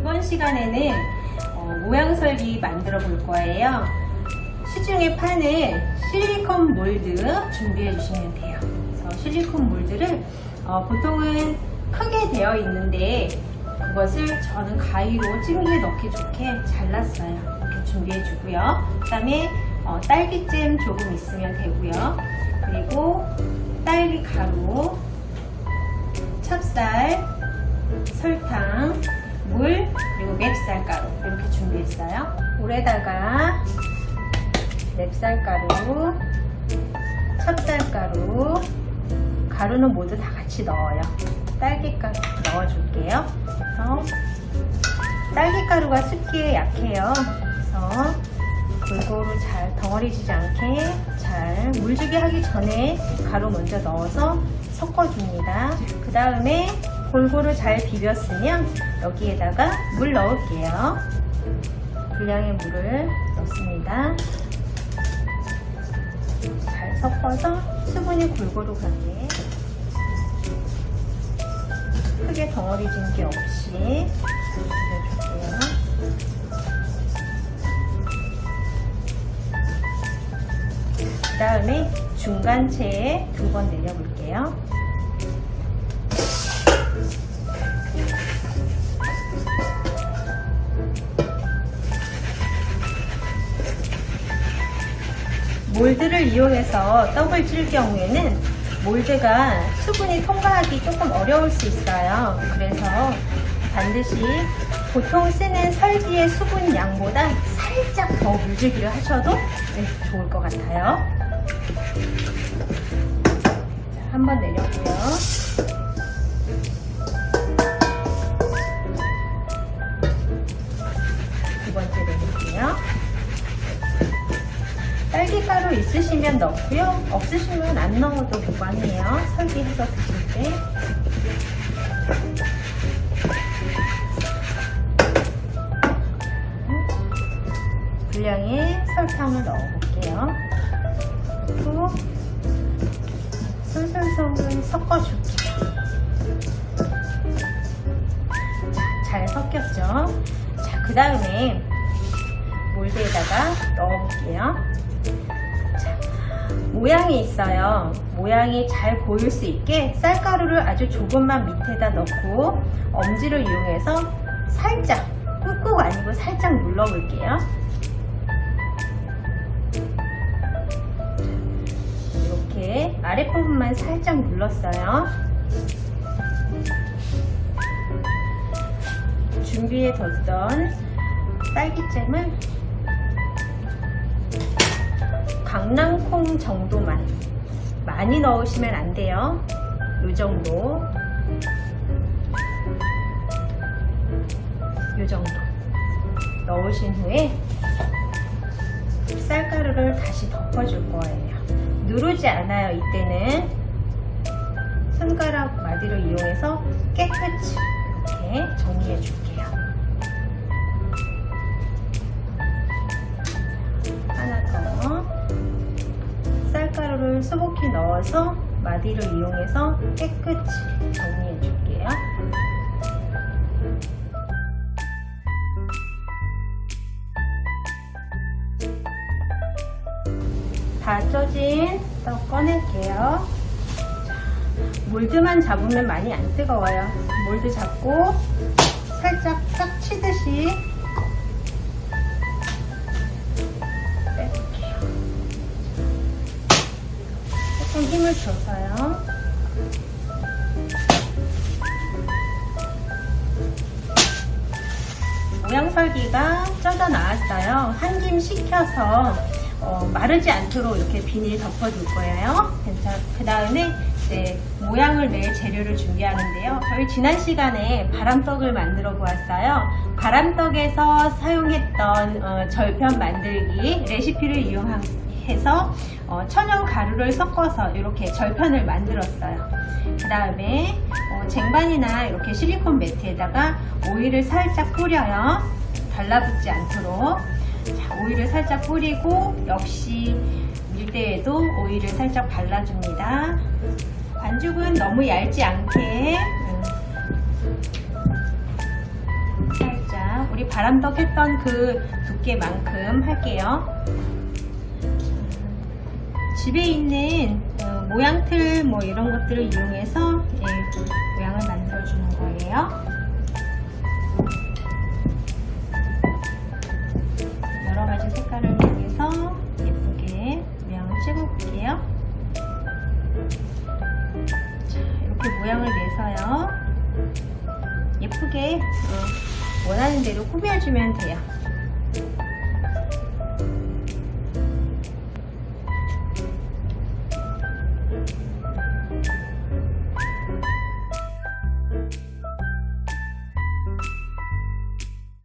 이번 시간에는 어, 모양 설기 만들어 볼 거예요. 시중에 파는 실리콘 몰드 준비해 주시면 돼요. 그래서 실리콘 몰드를 어, 보통은 크게 되어 있는데 그것을 저는 가위로 찜기에 넣기 좋게 잘랐어요. 이렇게 준비해 주고요. 그 다음에 어, 딸기잼 조금 있으면 되고요. 그리고 딸기 가루, 찹쌀, 설탕, 물, 그리고 맵쌀가루 이렇게 준비했어요. 물에다가 맵쌀가루, 찹쌀가루, 가루는 모두 다 같이 넣어요. 딸기가루 넣어줄게요. 그래서 딸기가루가 습기에 약해요. 그래서 골고루 잘 덩어리지지 않게 잘 물주기 하기 전에 가루 먼저 넣어서 섞어줍니다. 그 다음에 골고루 잘 비볐으면 여기에다가 물 넣을게요. 분량의 물을 넣습니다. 잘 섞어서 수분이 골고루 가게 크게 덩어리 진 게 없이 비벼줄게요. 그 다음에 중간체에 두 번 내려볼게요. 몰드를 이용해서 떡을 찔 경우에는 몰드가 수분이 통과하기 조금 어려울 수 있어요. 그래서 반드시 보통 쓰는 설기의 수분 양보다 살짝 더 물주기를 하셔도 네, 좋을 것 같아요. 한 번 내렸고요. 있으시면 넣고요. 없으시면 안 넣어도 무관해요. 설기해서 드실 때. 분량의 설탕을 넣어볼게요. 그리고 솔솔솔 섞어줄게요. 자, 잘 섞였죠? 자, 그 다음에 몰드에다가 넣어볼게요. 자, 모양이 있어요. 모양이 잘 보일 수 있게 쌀가루를 아주 조금만 밑에다 넣고 엄지를 이용해서 살짝 꾹꾹 아니고 살짝 눌러볼게요. 이렇게 아랫부분만 살짝 눌렀어요. 준비해 뒀던 딸기잼을 강낭콩 정도만 많이 넣으시면 안 돼요. 이 정도. 이 정도 넣으신 후에 쌀가루를 다시 덮어줄 거예요. 누르지 않아요. 이때는 손가락 마디를 이용해서 깨끗이 이렇게 정리해 줄게요. 쌀가루를 수북히 넣어서 마디를 이용해서 깨끗이 정리해 줄게요. 다 쪄진 떡 꺼낼게요. 자, 몰드만 잡으면 많이 안 뜨거워요. 몰드 잡고 살짝 딱 치듯이 조금 힘을 줘서요. 모양 설기가 쪄져 나왔어요. 한 김 식혀서 어, 마르지 않도록 이렇게 비닐 덮어줄 거예요. 그 다음에 이제 모양을 낼 재료를 준비하는데요. 저희 지난 시간에 바람떡을 만들어 보았어요. 바람떡에서 사용했던 어, 절편 만들기 레시피를 이용 해서 어, 천연 가루를 섞어서 이렇게 절편을 만들었어요. 그 다음에 어, 쟁반이나 이렇게 실리콘 매트에다가 오일을 살짝 뿌려요. 달라붙지 않도록. 자, 오일을 살짝 뿌리고 역시 밀대에도 오일을 살짝 발라줍니다. 반죽은 너무 얇지 않게 음, 살짝 바람덕했던 그 두께만큼 할게요. 집에 있는 어, 모양 틀 뭐 이런 것들을 이용해서 예, 모양을 만들어 주는 거예요. 여러 가지 색깔을 이용해서 예쁘게 모양을 찍어 볼게요. 자, 이렇게 모양을 내서요. 예쁘게 어, 원하는 대로 꾸며주면 돼요.